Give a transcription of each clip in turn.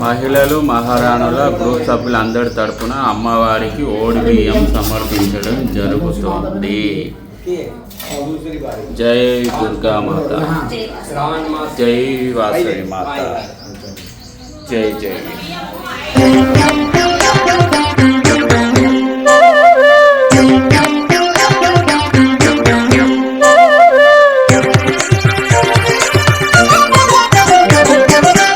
మహిళలు మహారాణుల గ్రూప్ సభ్యులందరి తరపున అమ్మవారికి ఓడి బియ్యం సమర్పించడం జరుగుతోంది. జై దుర్గా మాత జై వాసవి మాత. జై జై.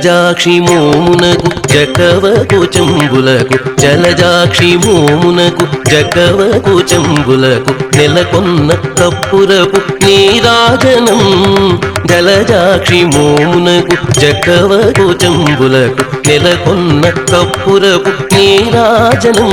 జలజాక్షి మోమునకు జకవకు చంబులకు జలజాక్షి మోమునకు జకవకు చంబులకు నెలకొన్న కప్పురపు నీరాజనం. జలజాక్షి మోమునకు జకవకు చంబులకు నెలకొన్న కప్పురపు నీరాజనం.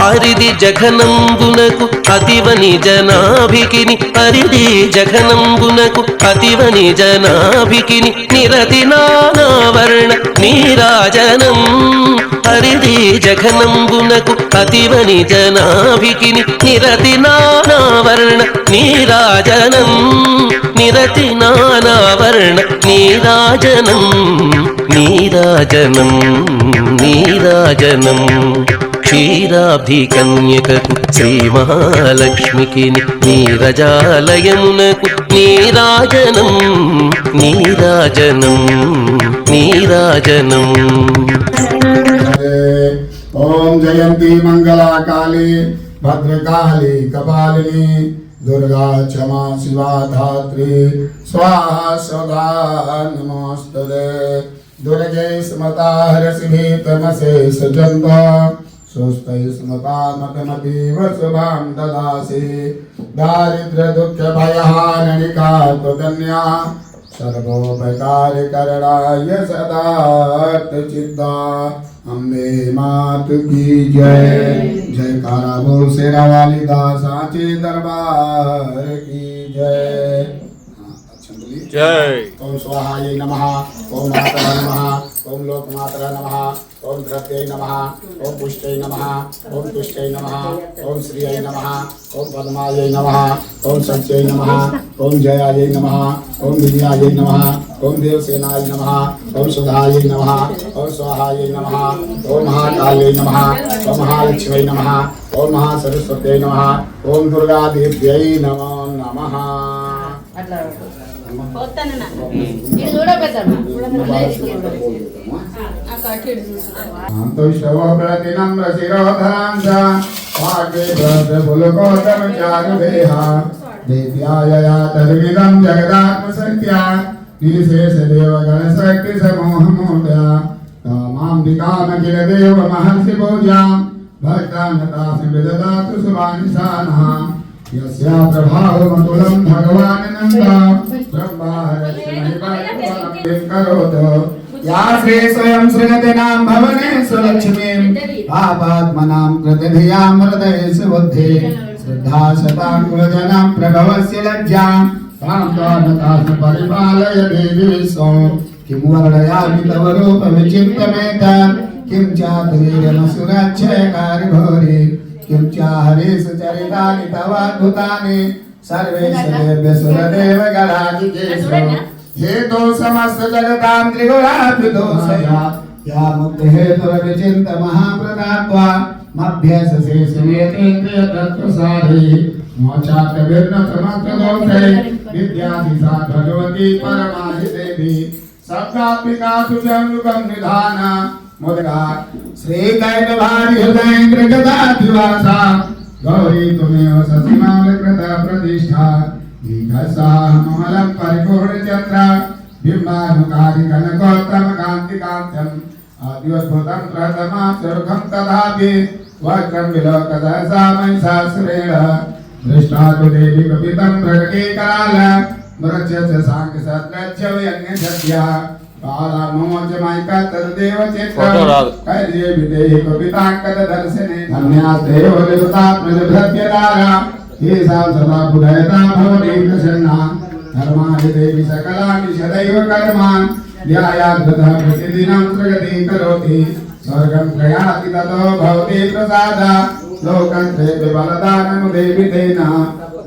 అరిది జఘనంబునకు అతివని జనాభికిని అరిది జఘనంబునకు అతివని జనాభికిని నిరతి నానావర్ణ నీరాజనం. హరిది జఘనంబునకు అతివని జనాభికిని నిరతి నానావర్ణ నీరాజనం. నిరతి నానావర్ణ నీరాజనం. నీరాజనం నీరాజనం. క్షీరాబ్ధి కన్యకకు శ్రీ మహాలక్ష్మికి నీరజాలయమునకు నీరాజనం నీరాజనం నీరాజనం ఓం జయంతి మంగళా కాళీ భద్రకాళీ కపాలిని దుర్గా క్షమా శివా ధాత్రి స్వాహా సదా నమోస్తదే దుర్గే స్మతా హరసి తమసే సజంత. सुस्तैः शुभां ददासि दारिद्र्यदुःखभयहानिका कृतन्या सर्वोपकारकरणाय सदा अम्बे मात की जय। जय कारा बोल शेरा वाली दासाचे दरबार की जय। अच्छा, जय ओम स्वाहा नमः। ओम माता नमः। ओम लोकमातरा नमः ओम धृत्यै नमः ओम पुष्टै नमः ओम तुष्टै नमः ओम श्रियै नमः ओम पद्मायै नमः ओम सत्यै नमः ओम जयायै नमः ओम विजयायै नमः ओम देवसेनाय नमः ओम सुधायै नमः ओम स्वाहायै नमः ओम महाकाल्यै नमः ओम महालक्ष्म्यै नमः ओम महासरस्वत्यै नमः ओम दुर्गादेव्यै नमो नमः दिव्यायातर्मिदं जगदात्मसत्या निशेषदेवगणशक्तिसमोहमूर्या कामाम्बिकाम किल देवमहर्षिपूजां भक्तानतासि विददातु सुवानिशानाम् यस्या प्रभावमतुलं भगवान् नन्दा। ब्रह्माहरस्य करोतु। या श्री स्वयं सृजति नाम भवनेषु लक्ष्मीं पापात्मनां प्रतिधियाँ हृदयेषु बुद्धि श्रद्धा शताकुलजनाम प्रभवस्य लज्जां। तां त्वानतां परिपालय देवी विश्वं। किं वर्णयामि तव रूपविचिन्तमेतत् किं चातुर्यमसुरक्षयकारि भोरि। किंचा हरीश चरितानि तवाद्भुतानि सर्वे सर्वेभ्य सुरदेव हे तो समस्त जगतां त्रिगुणाभिदोषया या मुक्तिहेतुरविचिन्त महाप्रदात्वा मभ्यसशेषमेते प्रियतत्प्रसादे मोचाकविर्नसमस्तदोषे विद्याधिसा भगवती परमाहि देवी सत्तात्मिका सुजनुगं निधाना मुद्रा श्रीकैकभारिहृदयन्द्रगदाधिवासा गौरी तुमेव ससीमालकृता प्रतिष्ठा दीघसाहमलं परिपूर्णचन्द्र बिम्बानुकारि कनकोत्तमकान्तिकान्त्यम् आद्योद्भुतं प्रथमां सुरुखं तथापि वक्रं विलोकदसा महिषासुरेण दृष्टा तु देवी कपितं प्रकटीकराल मृच्य च साङ्गसत्रच्य व्यङ्गसत्या येषां सदा बुधयता भवति प्रसन्ना धर्माणि देवि सकलानि सदैव कर्मान् ध्यायाद्भुतः प्रतिदिनं प्रगतिं करोति स्वर्गं प्रयाति ततो भवति प्रसादा लोकं ते विबलदानमुदेवि तेन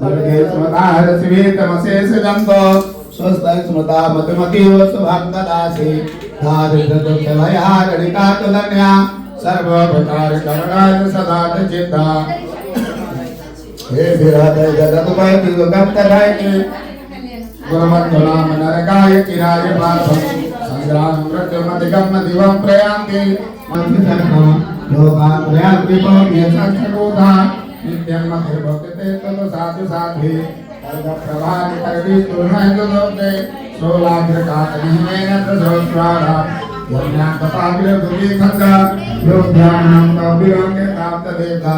दुर्गे स्मृताहरसिवेतमशेषजन्तो स्वस्तं स्वस्तस्मृता मतिमतीव सुभक्तदासी धारितदुःखभयारणिकातुलन्या सर्वप्रकारकरणाय सदा चित्ता हे विरहते जगदुपय दुर्गप्तभयके गुरुमध्वनाम नरकाय चिराय पार्थं। सङ्ग्रामं मृत्युमधिगम्य दिवं प्रयान्ति लोकान् प्रयान्ति भवति यशस्तोधा नित्यं मतिर्भवति ते तव साधु साधी प्रभाकर्वी तुलनायुतोते शोलाग्रकातनिमेन तजोस्वारा यज्ञान्तपाग्रभूमिखङ्गा योध्यानं कविरङ्गे ताप्तदेवता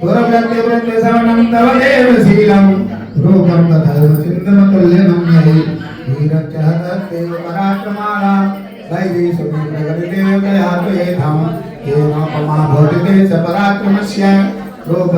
पुरव्यक्तिवृत्तिसवनं तव एव शीलं रूपं तथैव चिन्तनतुल्यनं यदि वीरक्षः तत्तेव पराक्रमाणा। दैवीसुमीप्रगतिदेवतया त्वेधां येनोपमा भवति ते च पराक्रमस्य रूप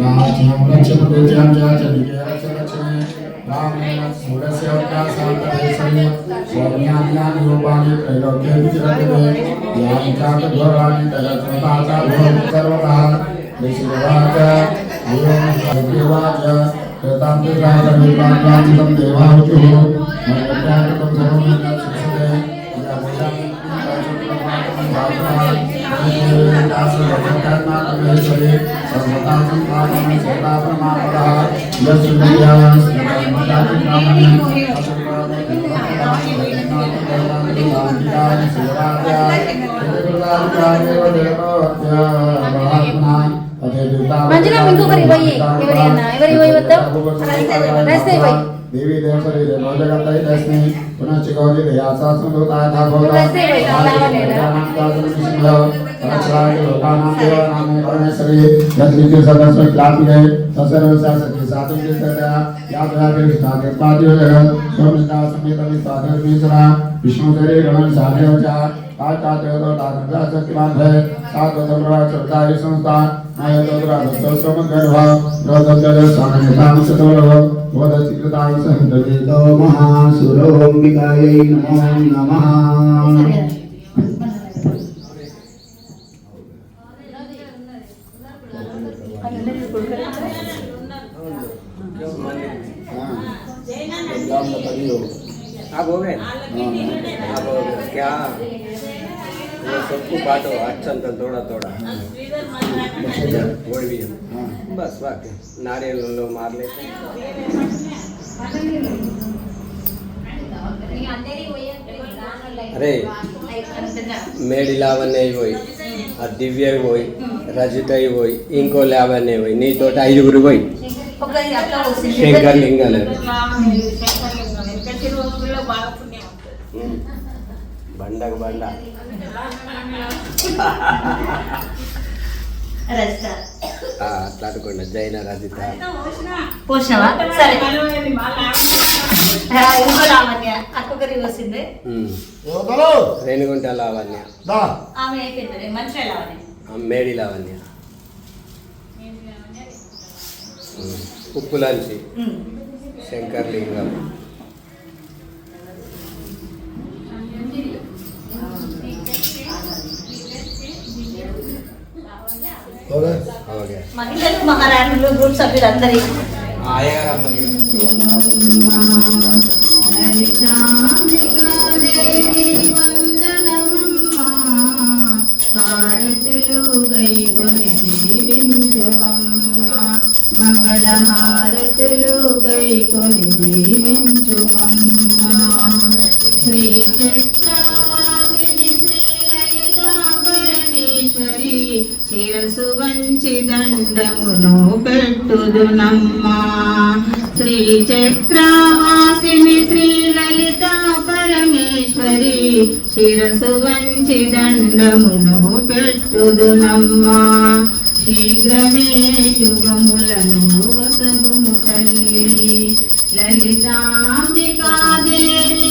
राम लक्ष्मण को जान जा चली गया लक्ष्मण राम सूर्य से अपना शांत देशने सौम्या ज्ञान रूपाणि त्रैलोक्य विचरते गए ज्ञान का द्वाराणि तदर्थता का भव सर्वदा ऋषिवाच एवं देवाच कृतांतराज देवांगाचितं देवाहुतुः मन्यत्यागतं सर्वमेव शिक्षते మంచిగా ఇంకొకరి ఇవ్వయి. ఎవరి అన్న? ఎవరి ఇవ్వయి వద్దాం? రస్తే ఇవ్వయి. देवी देवसरी देवो जगताई तस्मै पुनः चिकोजी दयासासन लोकाथा भवता आनंदासनमिषिमः अक्षराणि लोकानां देवानां परमेश्वरी। यस्मिन् सर्वस्व क्लापिले ससर्वसासति सातुं चिन्तया यात्रादेशता कृपादियो जगत् सोमसदा समेतमि साधर्मीश्वरा विष्णुधरे गणन साधेव च संस्थान वदसिकृताय सन्तवेदो महासुरोऽम्बिकायै नमो नमः। आप हो गए? आप हो गए? हाँ, हाँ, हाँ। क्या? सबको बांटो आचन का थोड़ा थोड़ा और भी बस वाकई नारियल लो मार लेते અરે મેળ લાવવાને હોય આ દિવ્ય હોય રજિત હોય ઇંકો લાવવાને હોય નહીં તો ટાઈગુરુ હોય શંકર લિંગલ શંકર લિંગલ బండకు బండ. అట్లా అనుకోండి. జైన రజిత. సరే. ఇంకో లావణ్య. వస్తుంది రేణిగుంట లావణ్య. ఆమె లావణ్య. మేడి లావణ్య. ఉప్పులంచి. శంకర్ లింగం. మహిళలు మహారాణులు గ్రూప్ సభ్యులందరి మంగళహారతులు గైకొని దీవించుమమ్మ శ్రీ చక్రవాసిని శిరసు వంచి దండమును పెట్టుదునమ్మా శ్రీ చక్రవాసిని శ్రీ లలిత పరమేశ్వరి శిరసు వంచి దండమును పెట్టుదునమ్మా శీఘ్రమే శుభములను వసము తల్లి. లలితాంబికాదేవి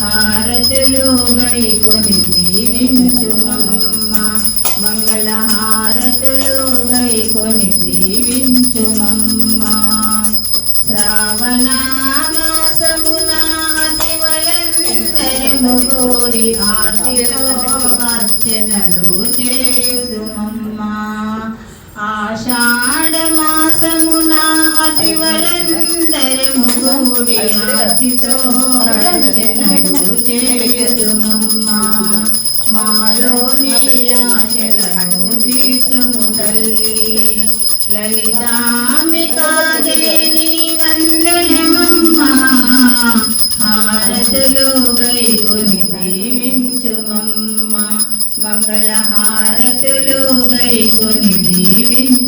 హారతులు గైకొని దీవించుమమ్మ. మంగళ హారతులు గైకొని దీవించుమమ్మ. శ్రావణ మాసమున అతివలందరము గోడి అర్చనలు చేయుదుమమ్మ. ఆషాఢ మాసమున అతివలందరము ఆర్తితో అర్చనలు చేయుదుమమ్మ మాలోని ఆశలను తీర్చుము తల్లి. లలితాంబికాదేవి వందనమమ్మ. హారతులు గైకొని దీవించుమమ్మ. మంగళ హారతులు గైకొని దీవించుమమ్మ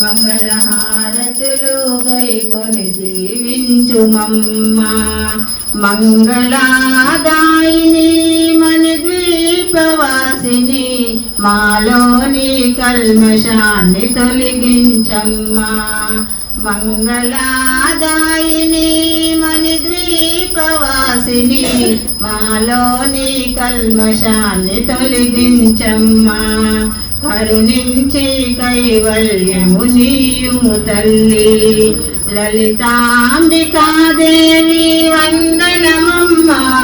మంగళహారతులు గైకొని దీవించుమమ్మ మంగళాదాయిని మణిద్వీపవాసిని మాలోని కల్మషాన్ని తొలగించమ్మా. మంగళాదాయిని మన ద్వీపవాసిని మాలోని కల్మషాన్ని తొలగించమ్మా. కరుణించి కైవల్యము నీయుము తల్లి. లలితాంబికాదేవి వందనమమ్మా.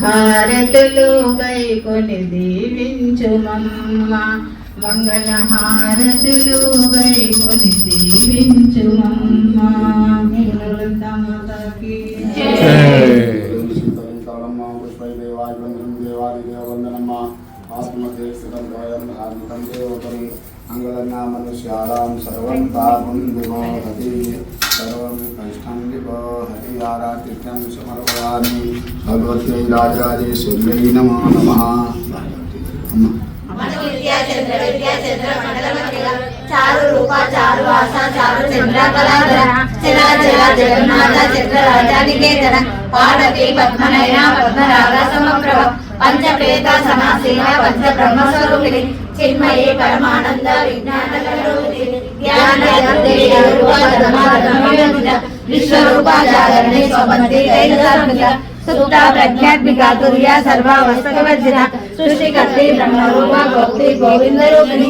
హారతులు గైకొని దీవించుమమ్మ. మంగళ హారతులు గైకొని దీవించుమమ్మ తమకి ఆత్మదేశితం ద్వయం ధార్మికం దేవతరం అంగళన్నా మనుష్యాళాం సర్వం తాపం విమోహతి సర్వ ष्ठन्दिपो हरियारातिथ्यं समर्पयामि भगवत्यै राजराजेश्वर्यै नमो नमः अम्मा విద్యాచంద్ర విద్యాచంద్ర మండలమతిగా చారు రూప చారు వాస చారు చంద్ర కళాధర చల చల జగన్నాథ చంద్ర రాజానికేతన పార్వతి పద్మనయన పద్మరాగ సమప్రభ పంచప్రేత సమాసీన పంచ బ్రహ్మ స్వరూపిణి చిన్మయే పరమానంద విజ్ఞాన స్వరూపిణి జ్ఞాన విశ్వరూప జాగరణి స్వబంతి కైలాసమిక సుప్త ప్రజ్ఞాత్మిక తుర్య సర్వావస్థవర్జిత సృష్టికర్తి బ్రహ్మరూప గోప్తి గోవింద రూపిణి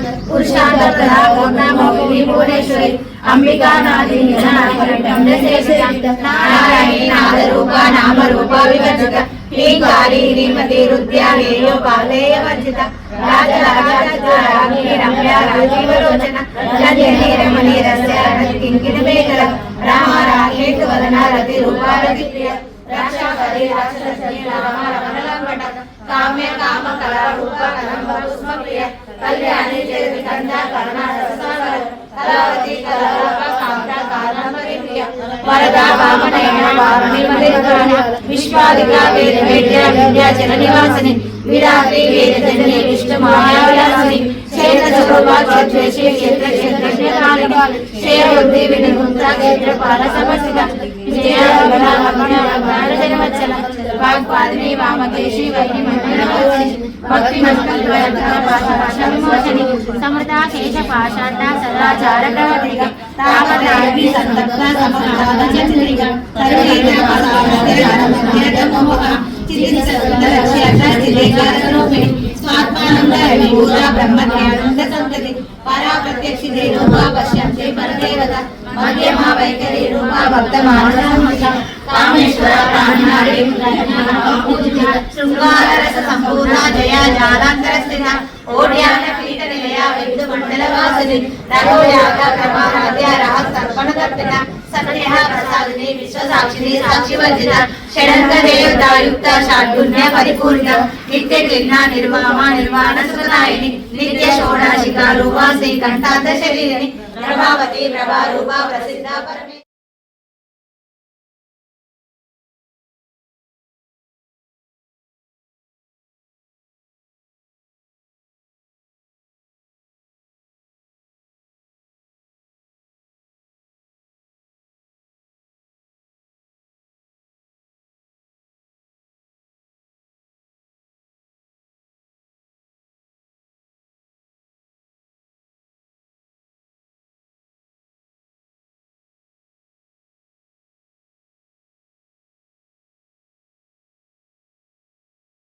వర్ణ సమవిదాయి అంబికా నారాయణి నాదరూప నామరూప వివర్జిత శ్రీకాళి శ్రీమతి రుద్య వేయో పాలేయ వర్జిత రాజరాజాని రమ్య రాజీవలోచన రమణి రస్య రామ రాకేతు వదన రతి రూపారతి ప్రియ రాక్షాపరి రాక్షసని రామ కామ్య కామ కళా రూప కలంబ పుష్ప ప్రియ కళ్యాణి జగతి కంద కరుణ రసాగర కళావతి కళారూప కాంత కాలంబరి ప్రియ వరద వామనయన వారుణి మలికరణ విశ్వాదిక వేద వేద్య విద్యా జన నివాసిని. విరాత్రి వేద జనని విష్ణు మాయావిలాసిని. క్షేత్ర స్వరూప క్షేత్రేషి క్షేత్ర క్షేత్రజ్ఞానిక క్షేత్ర బుద్ధి వినుముద్ర క్షేత్ర పాల సమస్థిత విజయ రమణ రమణ రమణ జనవచ్చల सर्वाग्वादिनी वामकेशी वैरिमण्डलकर्षि भक्तिमस्तल्परत्नपाशपाशविमोचनि समृता केशपाशाण्डा सदाचारप्रवर्तिक तापदायिनी सन्तप्ता समकालचन्द्रिक सर्वेन्द्रपासावृत्तिरामध्यतमोह चित्तसन्दरक्षात्मरूपिणि स्वात्मानन्दरविभूता ब्रह्मज्ञानन्दसन्तति परा प्रत्यक्षिते रूपा पश्यन्ते पर సంతతి పరా వైఖరి రూపా భక్త కామేశ్వర ప్రాణారి శృంగార సంపూర్ణ జయ జాలాంతర స్థిత ఓడ్యాన పీఠ నిలయ మండల వాసిని రఘోయాగ తర్పణ తర్పిత ప్రసాదిని విశ్వసాక్షిని సాక్షివర్జిత షడంగ దేవతాయుక్త షాడ్గుణ్య పరిపూర్ణ నిత్య క్లిన్న నిర్వామ నిర్వాణ సుఖదాయిని నిత్య షోడాశిక రూపా కంఠాంత శరీరని ప్రభావతి ప్రభా రూపా ప్రసిద్ధ పరమే